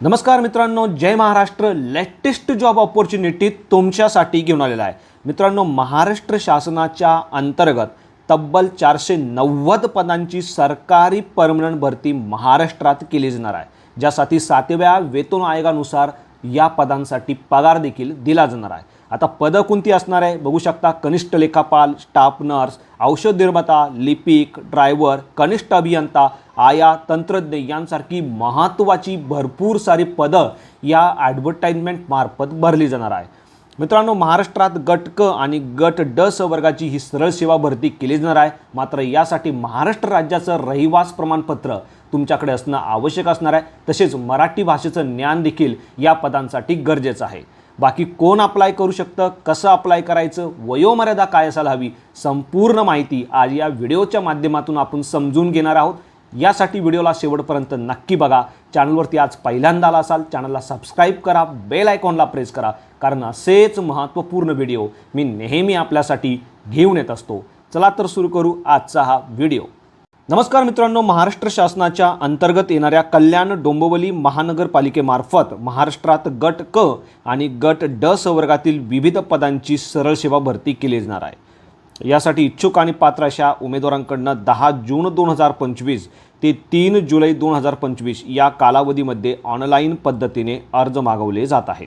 नमस्कार मित्रांनो जय महाराष्ट्र. लेटेस्ट जॉब ऑपॉर्च्युनिटी तुमच्यासाठी घेऊन आलेला आहे. मित्रांनो महाराष्ट्र शासनाच्या अंतर्गत तब्बल चारशे नव्वद पदांची सरकारी परमनंट भरती महाराष्ट्रात केली जाणार आहे. ज्यासाठी सातव्या वेतन आयोगानुसार या पदांसाठी पगार देखील दिला जाणार आहे. आता पदं कोणती असणार आहे? बघू शकता कनिष्ठ लेखापाल स्टाफ नर्स औषध निर्माता लिपिक ड्रायव्हर कनिष्ठ अभियंता आया तंत्रज्ञ यांसारखी महत्त्वाची भरपूर सारी पदं या ॲडव्हर्टाईजमेंटमार्फत भरली जाणार आहे. मित्रांनो महाराष्ट्रात गट क आणि गट ड स वर्गाची ही सरळ सेवा भरती केली जाणार आहे. मात्र यासाठी महाराष्ट्र राज्याचं रहिवास प्रमाणपत्र तुमच्याकडे असणं आवश्यक असणार आहे. तसेच मराठी भाषेचं ज्ञान देखील या पदांसाठी गरजेचं आहे. बाकी कोण अप्लाय करू शकतं कसं अप्लाय करायचं वयोमर्यादा काय असायला हवी संपूर्ण माहिती आज या व्हिडिओच्या माध्यमातून आपण समजून घेणार आहोत. यासाठी व्हिडिओला शेवटपर्यंत नक्की बघा. चॅनलवरती आज पहिल्यांदा आला असाल चॅनलला सबस्क्राईब करा बेल आयकॉनला प्रेस करा कारण असेच महत्त्वपूर्ण व्हिडिओ मी नेहमी आपल्यासाठी घेऊन येत असतो. चला तर सुरू करू आजचा हा व्हिडिओ. नमस्कार मित्रांनो महाराष्ट्र शासनाच्या अंतर्गत येणाऱ्या कल्याण डोंबिवली महानगरपालिकेमार्फत महाराष्ट्रात गट क आणि गट ड स वर्गातील विविध पदांची सरळ सेवा भरती केली जाणार आहे. यासाठी इच्छुक आणि पात्र अशा उमेदवारांकडनं दहा जून दोन हजार पंचवीस ते तीन जुलै दोन हजार पंचवीस या कालावधीमध्ये ऑनलाईन पद्धतीने अर्ज मागवले जात आहे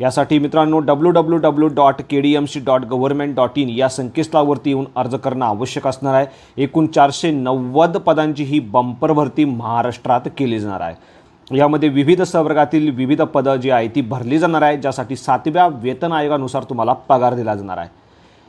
यासाठी मित्रांनो W W W dot K D M C dot government dot in या संकेतस्थळावरती येऊन अर्ज करणं आवश्यक असणार आहे. एकूण चारशे नव्वद पदांची ही बंपर भरती महाराष्ट्रात केली जाणार आहे. यामध्ये विविध संवर्गातील विविध पदं जी आहे ती भरली जाणार आहे ज्यासाठी सातव्या वेतन आयोगानुसार तुम्हाला पगार दिला जाणार आहे.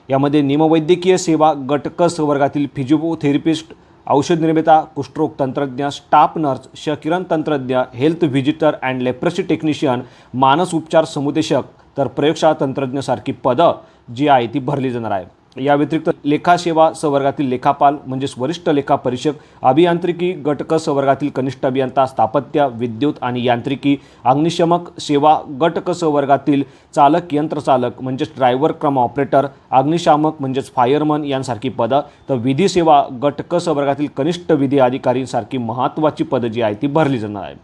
यामध्ये निमवैद्यकीय सेवा गटक क संवर्गातील फिजिओथेरपिस्ट औषध निर्मिता कुष्ठरोग तंत्रज्ञ स्टाफ नर्स शकिरण तंत्रज्ञ health visitor and leprosy technician मानस उपचार समुदेशक तर प्रयोगशाळा तंत्रज्ञासारखी पदं जी आहे ती भरली जाणार आहे. या व्यतिरिक्त लेखासेवा संवर्गातील लेखापाल म्हणजेच वरिष्ठ लेखा परीक्षक अभियांत्रिकी गटक क संवर्गातील कनिष्ठ अभियंता स्थापत्य विद्युत आणि यांत्रिकी अग्निशमक सेवा गटक क संवर्गातील चालक यंत्रचालक म्हणजेच ड्रायव्हर क्रम ऑपरेटर अग्निशामक म्हणजेच फायरमन यांसारखी पदं तर विधी सेवा गटक संवर्गातील कनिष्ठ विधी अधिकारींसारखी महत्त्वाची पदं जी आहे ती भरली जाणार आहे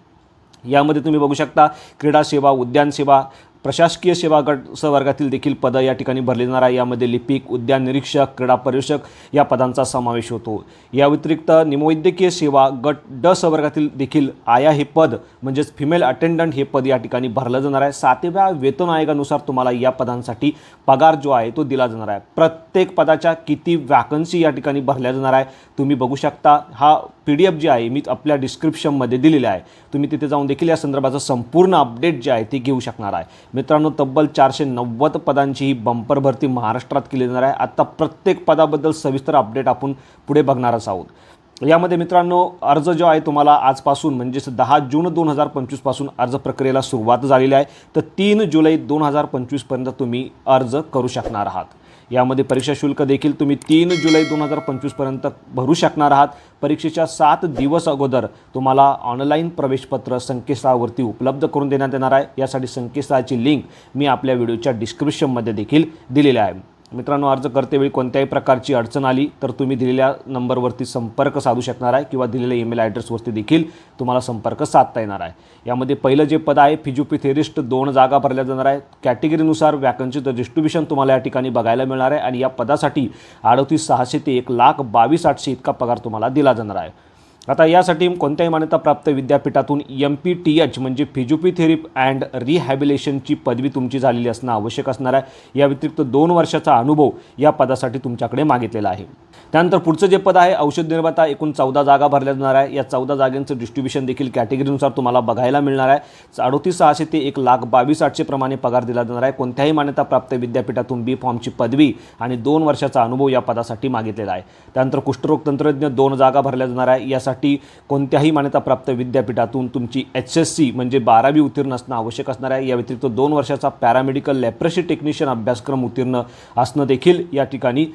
यामध्ये तुम्ही बघू शकता क्रीडा सेवा उद्यान सेवा प्रशासकीय सेवा गट संवर्गातील देखील पदं या ठिकाणी भरली जाणार आहे. यामध्ये लिपिक उद्यान निरीक्षक क्रीडा पर्यवेक्षक या पदांचा समावेश होतो. या व्यतिरिक्त निमवैद्यकीय सेवा गट ड संवर्गातील देखील आया हे पद म्हणजेच फिमेल अटेंडंट हे पद या ठिकाणी भरलं जाणार आहे. सातव्या वेतन आयोगानुसार तुम्हाला या पदांसाठी पगार जो आहे तो दिला जाणार आहे. प्रत्येक पदाच्या किती वॅकन्सी या ठिकाणी भरल्या जाणार आहे तुम्ही बघू शकता. हा पी डी एफ जी आहे मी आपल्या डिस्क्रिप्शनमध्ये दिलेली आहे. तुम्ही तिथे जाऊन देखील या संदर्भाचं संपूर्ण अपडेट जे आहे ते घेऊ शकणार आहे. मित्रांनो तब्बल चारशे नव्वद पदांची ही बंपर भरती महाराष्ट्रात केली जाणार आहे. आत्ता प्रत्येक पदाबद्दल सविस्तर अपडेट आपण पुढे बघणारच आहोत. यामध्ये मित्रांनो अर्ज जो आहे तुम्हाला आजपासून म्हणजेच दहा जून दोन हजार पंचवीसपासून अर्ज प्रक्रियेला सुरुवात झालेली आहे. तर तीन जुलै दोन हजार पंचवीसपर्यंत तुम्ही अर्ज करू शकणार आहात. यामध्ये परीक्षा शुल्क देखील तुम्ही तीन जुलै दोन हजार पंचवीसपर्यंत भरू शकणार आहात. परीक्षेच्या सात दिवस अगोदर तुम्हाला ऑनलाईन प्रवेशपत्र संकेतस्थळावरती उपलब्ध करून देण्यात येणार आहे. यासाठी संकेतस्थळाची लिंक मी आपल्या व्हिडिओच्या डिस्क्रिप्शनमध्ये देखील दिलेली आहे. मित्रांनो अर्ज करतेवेळी कोणत्याही प्रकारची अडचण आली तर तुम्ही दिलेल्या नंबरवरती संपर्क साधू शकणार आहे किंवा दिलेल्या ईमेल ॲड्रेसवरती देखील तुम्हाला संपर्क साधता येणार आहे. यामध्ये पहिलं जे पद आहे फिजिओपिथेरिस्ट दोन जागा भरल्या जाणार आहेत. कॅटेगरीनुसार वॅकन्सीचं डिस्ट्रीब्युशन तुम्हाला या ठिकाणी बघायला मिळणार आहे आणि या पदासाठी अडतीस सहाशे ते एक लाख बावीस आठशे इतका पगार तुम्हाला दिला जाणार आहे. आता यासाठी कोणत्याही मान्यताप्राप्त विद्यापीठातून एम पी टी एच म्हणजे फिजिओपिथेरी अँड रिहॅबिलेशनची पदवी तुमची झालेली असणं आवश्यक असणार आहे. या व्यतिरिक्त दोन वर्षाचा अनुभव या पदासाठी तुमच्याकडे मागितलेला आहे. त्यानंतर पुढचं जे पद आहे औषध निर्माता एकूण चौदा जागा भरल्या जाणार आहे. या चौदा जागांचं डिस्ट्रीब्युशन देखील कॅटेगरीनुसार तुम्हाला बघायला मिळणार आहे. अडतीस सहाशे ते एक लाख बावीस आठशे प्रमाणे पगार दिला जाणार आहे. कोणत्याही मान्यताप्राप्त विद्यापीठातून बी फॉर्मची पदवी आणि दोन वर्षाचा अनुभव या पदासाठी मागितलेला आहे. त्यानंतर कुष्ठरोग तंत्रज्ञ दोन जागा भरल्या जाणार आहे. यासाठी कोणत्याही मान्यताप्राप्त विद्यापीठातून तुमची एच एस सी म्हणजे बारावी उत्तीर्ण असणं आवश्यक असणार आहे. या व्यतिरिक्त दोन वर्षाचा पॅरामेडिकल लॅप्रेशी टेक्निशियन अभ्यासक्रम उत्तीर्ण असणं देखील या ठिकाणी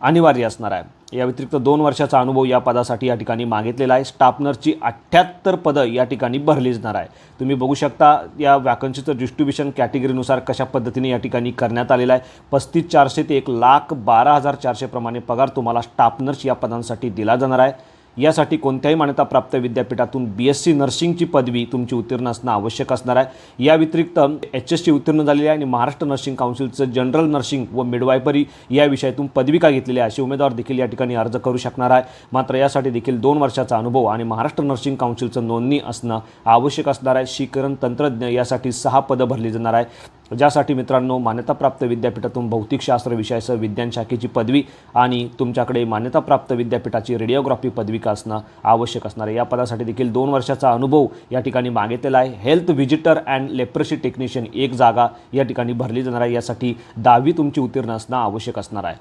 अनिवार्य असणार आहे. या व्यतिरिक्त दोन वर्षाचा अनुभव या पदासाठी या ठिकाणी मागितलेला आहे. स्टाफनरची अठ्ठ्याहत्तर पदं या ठिकाणी भरली जाणार आहे. तुम्ही बघू शकता या वॅकन्सीचं डिस्ट्रीब्युशन कॅटेगरीनुसार कशा पद्धतीने या ठिकाणी करण्यात आलेलं आहे. पस्तीस चारशे ते एक लाख बारा हजार चारशेप्रमाणे पगार तुम्हाला स्टाफनर्स या पदांसाठी दिला जाणार आहे. यासाठी कोणत्याही मान्यताप्राप्त विद्यापीठातून बी एस सी नर्सिंगची पदवी तुमची उत्तीर्ण असणं आवश्यक असणार आहे. या व्यतिरिक्त एच एस सी उत्तीर्ण झालेली आहे आणि महाराष्ट्र नर्सिंग काउन्सिलचं जनरल नर्सिंग व मिडवायपरी या विषयातून पदविका घेतलेली आहे असे उमेदवार देखील या ठिकाणी अर्ज करू शकणार आहे. मात्र यासाठी देखील दोन वर्षाचा अनुभव आणि महाराष्ट्र नर्सिंग काउन्सिलचं नोंदणी असणं आवश्यक असणार आहे. शिकरण तंत्रज्ञ यासाठी सहा पदं भरली जाणार आहे. ज्यासाठी मित्रांनो मान्यताप्राप्त विद्यापीठातून भौतिकशास्त्र विषयासह विज्ञान शाखेची पदवी आणि तुमच्याकडे मान्यताप्राप्त विद्यापीठाची रेडिओग्राफी पदविका असणं आवश्यक असणार आहे. या पदासाठी देखील दोन वर्षाचा अनुभव या ठिकाणी मागितलेला आहे. Health visitor and leprosy technician एक जागा या ठिकाणी भरली जाणार आहे. यासाठी दहावी तुमची उत्तीर्ण असणं आवश्यक असणार आहे.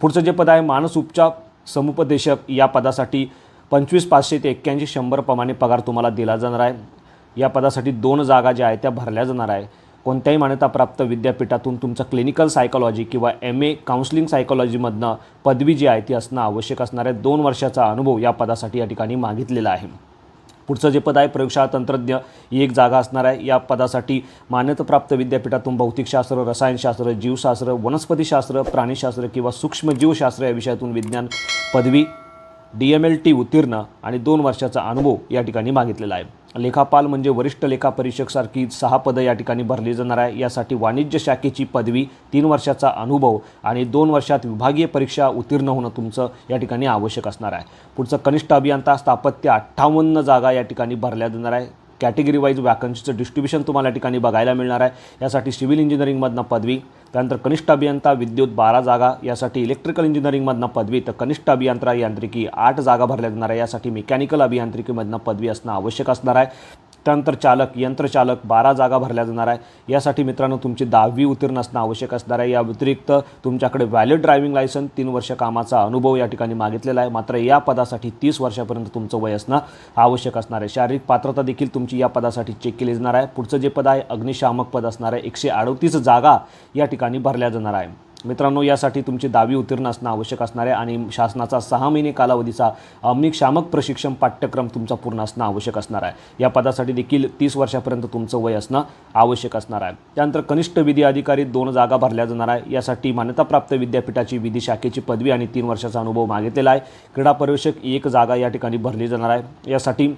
पुढचं जे पद आहे मानस उपचार समुपदेशक. या पदासाठी पंचवीस पाचशे ते एक्क्याऐंशी शंभर प्रमाणे पगार तुम्हाला दिला जाणार आहे. या पदासाठी दोन जागा ज्या आहेत त्या भरल्या जाणार आहे. कोणत्याही मान्यताप्राप्त विद्यापीठातून तुमचं क्लिनिकल सायकॉलॉजी किंवा एम ए काउन्सिलिंग सायकॉलॉजीमधनं पदवी जी आहे ती असणं आवश्यक असणार आहे. दोन वर्षाचा अनुभव या पदासाठी या ठिकाणी मागितलेला आहे. पुढचं जे पद आहे प्रयोगशाळा तंत्रज्ञ ही एक जागा असणार आहे. या पदासाठी मान्यताप्राप्त विद्यापीठातून भौतिकशास्त्र रसायनशास्त्र जीवशास्त्र वनस्पतीशास्त्र प्राणीशास्त्र किंवा सूक्ष्मजीवशास्त्र या विषयातून विज्ञान पदवी डी एम एल टी उत्तीर्ण आणि दोन वर्षाचा अनुभव या ठिकाणी मागितलेला आहे. लेखापाल म्हणजे वरिष्ठ लेखा परीक्षकसारखी सहा पदं या ठिकाणी भरली जाणार आहे. यासाठी वाणिज्य शाखेची पदवी तीन वर्षाचा अनुभव आणि दोन वर्षात विभागीय परीक्षा उत्तीर्ण होणं तुमचं या ठिकाणी आवश्यक असणार आहे. पुढचं कनिष्ठ अभियंता स्थापत्य अठ्ठावन्न जागा या ठिकाणी भरल्या जाणार आहे. कॅटेगरी वाईज वॅकन्सीचं डिस्ट्रीब्युशन तुम्हाला ठिकाणी बघायला मिळणार आहे. यासाठी सिव्हिल इंजिनिअरिंगमधनं पदवी त्यानंतर कनिष्ठ अभियंता विद्युत बारा जागा यासाठी इलेक्ट्रिकल इंजिनिअरिंगमधनं पदवी तर कनिष्ठ अभियंत्रा यांत्रिकी आठ जागा भरल्या जाणार आहे. यासाठी मेकॅनिकल अभियांत्रिकीमधनं पदवी असणं आवश्यक असणार आहे. त्यानंतर चालक यंत्रचालक बारा जागा भरल्या जाणार आहे. यासाठी मित्रांनो तुमची दहावी उत्तीर्ण असणं आवश्यक असणार आहे. या व्यतिरिक्त तुमच्याकडे व्हॅलिड ड्रायव्हिंग लायसन तीन वर्ष कामाचा अनुभव या ठिकाणी मागितलेला आहे. मात्र या पदासाठी तीस वर्षापर्यंत तुमचं वय असणं आवश्यक असणार आहे. शारीरिक पात्रता देखील तुमची या पदासाठी चेक केली जाणार आहे. पुढचं जे पद आहे अग्निशामक पद असणार आहे. एकशे अडतीस जागा या ठिकाणी भरल्या जाणार आहे. मित्रांनो यासाठी तुमची दहावी उत्तीर्ण असणं आवश्यक असणार आहे आणि शासनाचा सहा महिने कालावधीचा अग्निशामक प्रशिक्षण पाठ्यक्रम तुमचा पूर्ण असणं आवश्यक असणार आहे. या पदासाठी देखील तीस वर्षापर्यंत तुमचं वय असणं आवश्यक असणार आहे. त्यानंतर कनिष्ठ विधी अधिकारी दोन जागा भरल्या जाणार आहे. यासाठी मान्यताप्राप्त विद्यापीठाची विधी शाखेची पदवी आणि तीन वर्षाचा अनुभव मागितलेला आहे. क्रीडा पर्यवेक्षक एक जागा या ठिकाणी भरली जाणार आहे. यासाठी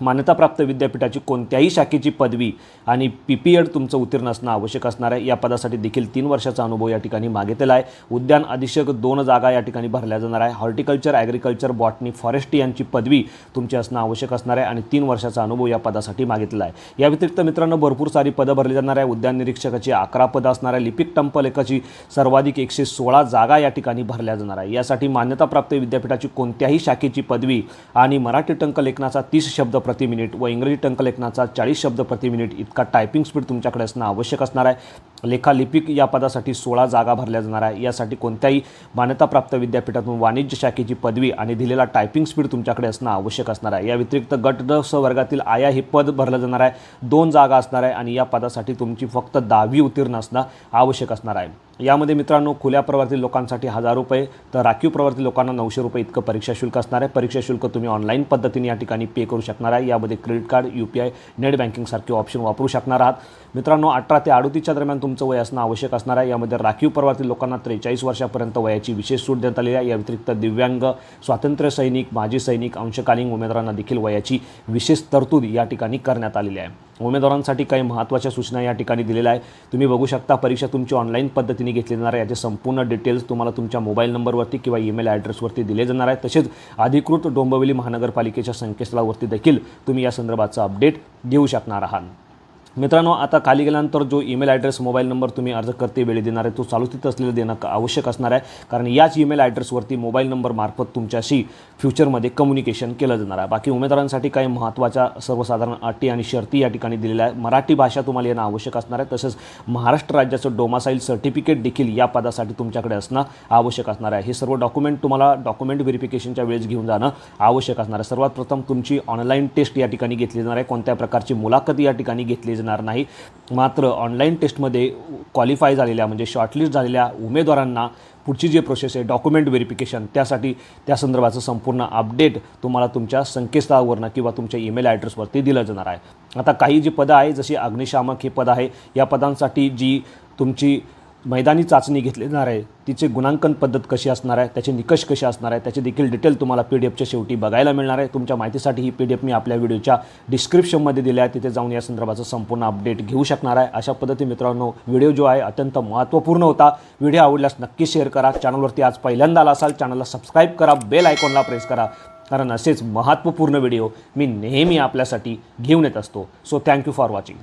मान्यताप्राप्त विद्यापीठाची कोणत्याही शाखेची पदवी आणि पी पी एड तुमचं उत्तीर्ण असणं आवश्यक असणार आहे. या पदासाठी देखील तीन वर्षाचा अनुभव या ठिकाणी मागितलेला आहे. उद्यान अधीक्षक दोन जागा या ठिकाणी भरल्या जाणार आहे. हॉर्टिकल्चर ॲग्रिकल्चर बॉटनी फॉरेस्ट यांची पदवी तुमची असणं आवश्यक असणार आहे आणि तीन वर्षाचा अनुभव या पदासाठी मागितलेला आहे. या व्यतिरिक्त मित्रांनो भरपूर सारी पदं भरली जाणार आहे. उद्यान निरीक्षकाची अकरा पदं असणार आहे. लिपिक टंपलेखाची सर्वाधिक एकशे सोळा जागा या ठिकाणी भरल्या जाणार आहे. यासाठी मान्यताप्राप्त विद्यापीठाची कोणत्याही शाखेची पदवी आणि मराठी टंकलेखनाचा तीस शब्द प्रति मिनिट व इंग्रजी टंकलेखनाचा चाळीस शब्द प्रति मिनिट इतका टायपिंग स्पीड तुमच्याकडे असणं आवश्यक असणार आहे. लेखालिपिक या पदासाठी सोळा जागा भरल्या जाणार आहे. यासाठी कोणत्याही मान्यताप्राप्त विद्यापीठातून वाणिज्य शाखेची पदवी आणि दिलेला टायपिंग स्पीड तुमच्याकडे असणं आवश्यक असणार आहे. या व्यतिरिक्त गट ड स वर्गातील आया हे पद भरलं जाणार आहे. दोन जागा असणार आहे आणि या पदासाठी तुमची फक्त दहावी उत्तीर्ण असणं आवश्यक असणार आहे. यामध्ये मित्रांनो खुल्या प्रवर्ती लोकांसाठी हजार रुपये तर राखीव प्रवर्ती लोकांना नऊशे रुपये इतकं परीक्षा शुल्क असणार आहे. परीक्षा शुल्क तुम्ही ऑनलाईन पद्धतीने या ठिकाणी पे करू शकणार आहे. यामध्ये credit card U P I net बँकिंगसारखे option वापरू शकणार आहात. मित्रांनो अठरा ते अडोतीसच्या दरम्यान तुमचं वय असणं आवश्यक असणार आहे. यामध्ये राखीव पर्वातील लोकांना त्रेचाळीस वर्षापर्यंत वयाची विशेष सूट देण्यात आलेली आहे. या व्यतिरिक्त दिव्यांग स्वातंत्र्य सैनिक माजी सैनिक अंशकालीन उमेदवारांना देखील वयाची विशेष तरतूद या ठिकाणी करण्यात आलेली आहे. उमेदवारांसाठी काही महत्त्वाच्या सूचना या ठिकाणी दिलेल्या आहे तुम्ही बघू शकता परीक्षा तुमची ऑनलाईन पद्धतीने घेतली जाणार आहे. याचे संपूर्ण डिटेल्स तुम्हाला तुमच्या मोबाईल नंबरवरती किंवा ईमेल ॲड्रेसवरती दिले जाणार आहे तसेच अधिकृत डोंबिवली महानगरपालिकेच्या संकेतस्थळावरती देखील तुम्ही या संदर्भाचं अपडेट देऊ शकणार आहात. मित्रांनो आता खाली गेल्यानंतर जो ईमेल ॲड्रेस मोबाईल नंबर तुम्ही अर्ज करते वेळी देणार आहे तो चालू तिथं असलेलं देणं आवश्यक असणार आहे. कारण याच ईमेल ॲड्रेसवरती मोबाईल नंबर मार्फत तुमच्याशी फ्युचरमध्ये कम्युनिकेशन केलं जाणार आहे. बाकी उमेदवारांसाठी काही महत्त्वाच्या सर्वसाधारण अटी आणि शर्ती या ठिकाणी दिलेल्या आहे मराठी भाषा तुम्हाला येणं आवश्यक असणार आहे. तसंच महाराष्ट्र राज्याचं डोमासाईल सर्टिफिकेट देखील या पदासाठी तुमच्याकडे असणं आवश्यक असणार आहे. हे सर्व डॉक्युमेंट तुम्हाला डॉक्युमेंट व्हेरिफिकेशनच्या वेळेस घेऊन जाणं आवश्यक असणार आहे. सर्वात प्रथम तुमची ऑनलाईन टेस्ट या ठिकाणी घेतली जाणार आहे. कोणत्या प्रकारची मुलाखत या ठिकाणी घेतली जाणार नाही. मात्र ऑनलाईन टेस्टमध्ये क्वालिफाय झालेल्या म्हणजे शॉर्टलिस्ट झालेल्या उमेदवारांना पुढची जी प्रोसेस आहे डॉक्युमेंट व्हेरिफिकेशन त्यासाठी त्या संदर्भाचं संपूर्ण अपडेट तुम्हाला तुमच्या संकेतस्थळावरनं किंवा तुमच्या ईमेल ॲड्रेसवरती दिलं जाणार आहे. आता काही जी पदं आहे जशी अग्निशामक हे पद आहे या पदांसाठी जी तुमची मैदानी चाचणी घेतली जाणार आहे. तिचे गुणांकन पद्धत कशी असणार आहे त्याचे निकष कसे असणार आहे त्याचे देखील डिटेल तुम्हाला पी डी एफच्या शेवटी बघायला मिळणार आहे. तुमच्या माहितीसाठी ही पी डी एफ मी आपल्या व्हिडिओच्या डिस्क्रिप्शनमध्ये दिली आहे तिथे जाऊन या संदर्भाचं संपूर्ण अपडेट घेऊ शकणार आहे. अशा पद्धतीने मित्रांनो व्हिडिओ जो आहे अत्यंत महत्त्वपूर्ण होता. व्हिडिओ आवडल्यास नक्की शेअर करा. चॅनलवरती आज पहिल्यांदा आला असाल चॅनलला सबस्क्राईब करा. बेल आयकॉनला प्रेस करा. कारण असेच महत्त्वपूर्ण व्हिडिओ मी नेहमी आपल्यासाठी घेऊन येत असतो. So thank you for watching